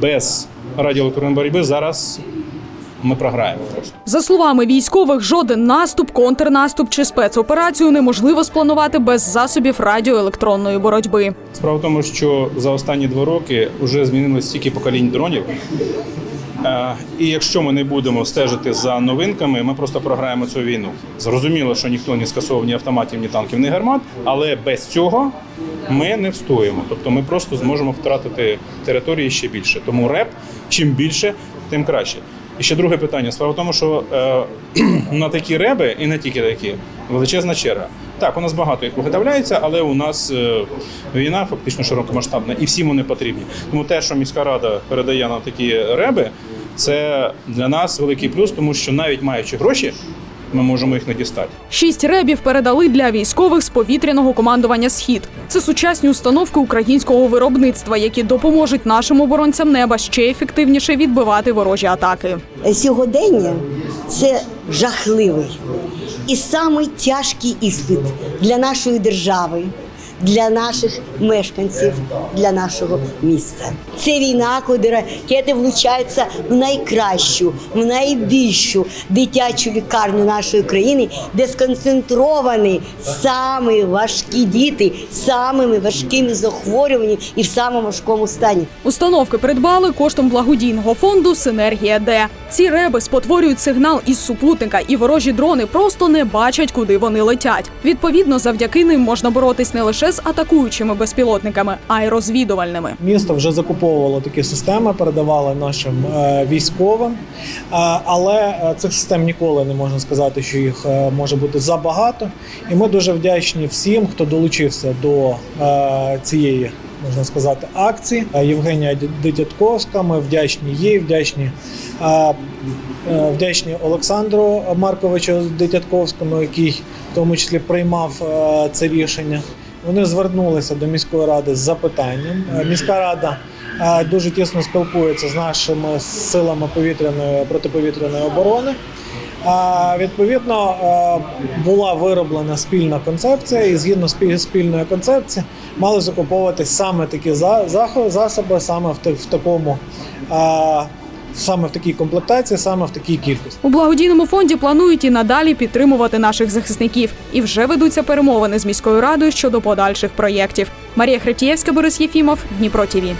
без радіоелектронної боротьби зараз ми програємо просто. За словами військових, жоден наступ, контрнаступ чи спецоперацію неможливо спланувати без засобів радіоелектронної боротьби. Справа в тому, що за останні два роки вже змінилось стільки поколінь дронів. Е, І якщо ми не будемо стежити за новинками, ми просто програємо цю війну. Зрозуміло, що ніхто не скасовував ні автоматів, ні танків, ні гармат, але без цього ми не встоїмо. Тобто ми просто зможемо втратити території ще більше. Тому реп чим більше, тим краще. І ще друге питання. Справа в тому, що е, на такі реби, і не тільки такі, величезна черга. Так, у нас багато їх виготовляється, але у нас е, війна фактично широкомасштабна, і всім вони потрібні. Тому те, що міська рада передає нам такі реби, це для нас великий плюс, тому що навіть маючи гроші, ми можемо їх не дістати. Шість ребів передали для військових з повітряного командування Схід. Це сучасні установки українського виробництва, які допоможуть нашим оборонцям неба ще ефективніше відбивати ворожі атаки. Сьогодення це жахливий і самий тяжкий іспит для нашої держави, для наших мешканців, для нашого міста. Це війна, коли ракети влучаються в найкращу, в найбільшу дитячу лікарню нашої країни, де сконцентровані самі важкі діти самими важкими захворюваннями і в самому важкому стані. Установки придбали коштом благодійного фонду Синергія Д. Ці реби спотворюють сигнал із супутника, і ворожі дрони просто не бачать, куди вони летять. Відповідно, завдяки ним можна боротись не лише з атакуючими безпілотниками, а й розвідувальними. Місто вже закуповувало такі системи, передавали нашим е, військовим, Е, але е, цих систем ніколи не можна сказати, що їх може бути забагато. І ми дуже вдячні всім, хто долучився до цієї. Можна сказати, акції Е, Євгенія Дитятковська. Ми вдячні їй, вдячні, е, вдячні Олександру Марковичу Дитятковському, який в тому числі приймав е, це рішення. Вони звернулися до міської ради з запитанням. Міська рада дуже тісно спілкується з нашими силами повітряної протиповітряної оборони. Відповідно, е, була вироблена спільна концепція, і згідно спіль- спільної концепції мали закуповуватись саме такі засоби, саме в такому. е, Саме в такій комплектації, саме в такій кількості. У благодійному фонді планують і надалі підтримувати наших захисників. І вже ведуться перемовини з міською радою щодо подальших проєктів. Марія Хретієвська, Борис Єфімов, Дніпро ТІВІ.